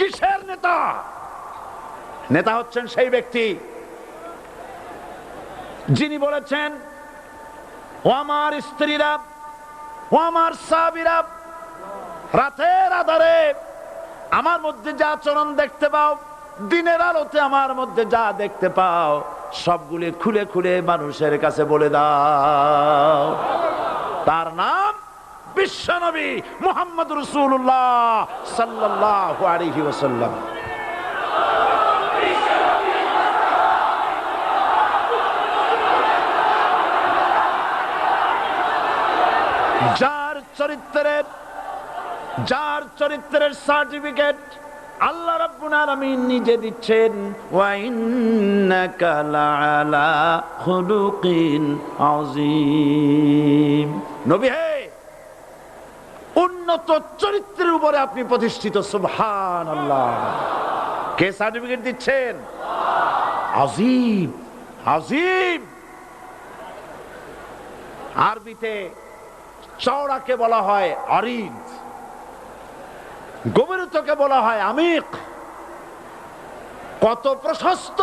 কিসের নেতা? নেতা হচ্ছেন সেই ব্যক্তি যিনি বলেছেন, ও আমার স্ত্রীরা, ও আমার সাবিরা রাতের আধারে আমার মধ্যে যা আচরণ দেখতে পাও, দিনের আলোতে আমার মধ্যে যা দেখতে পাও, সবগুলি খুলে খুলে মানুষের কাছে বলে দাও। তার নাম বিশ্বনবী মোহাম্মদ রসুল্লাহ সাল্লাহ যার চরিত্রের যার চরিত্রের সার্টিফিকেট আল্লাহ রাব্বুল আলামিন নিজে দিচ্ছেন, ওয়া ইন্নাকা লাআলা খুলুকিন নবী হে উন্নত চরিত্রের উপরে আপনি প্রতিষ্ঠিত, সুবহানাল্লাহ। কে সার্টিফিকেট দিচ্ছেন? আজিম আজিম আরবিতে চওড়াকে বলা হয় অরিদ গভীরতাকে বলা হয় আমিক। কত প্রশস্ত,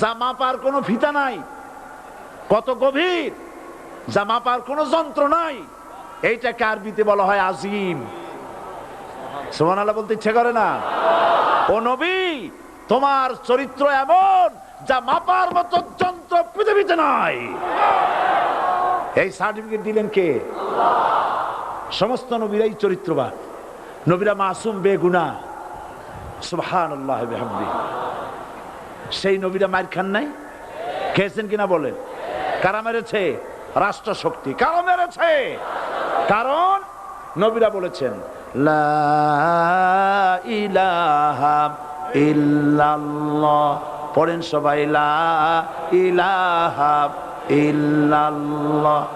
যা মাপার কোনো ফিতা নাই। কত গভীর, যা মাপার কোনো যন্ত্র নাই। এইটাকে আরবিতে বলা হয় আজিম? সোমান আল্লাহ বলতে ইচ্ছে করে না? ও নবী, তোমার চরিত্র এমন যা মাপার মতো যন্ত্র পৃথিবীতে নাই। এই সার্টিফিকেট দিলেন কে? সমস্ত নবীরাই চরিত্রবান। নবীরা মাসুম বেগুনা। সুবহান আল্লাহ সেই নবীরা মার খান নাই? খেয়েছেন কিনা বলেন? কারা মেরেছে? রাষ্ট্র শক্তি কারা মেরেছে? কারণ নবীরা বলেছেন পড়েন সবাই ইলাহা ইল্লাল্লাহ।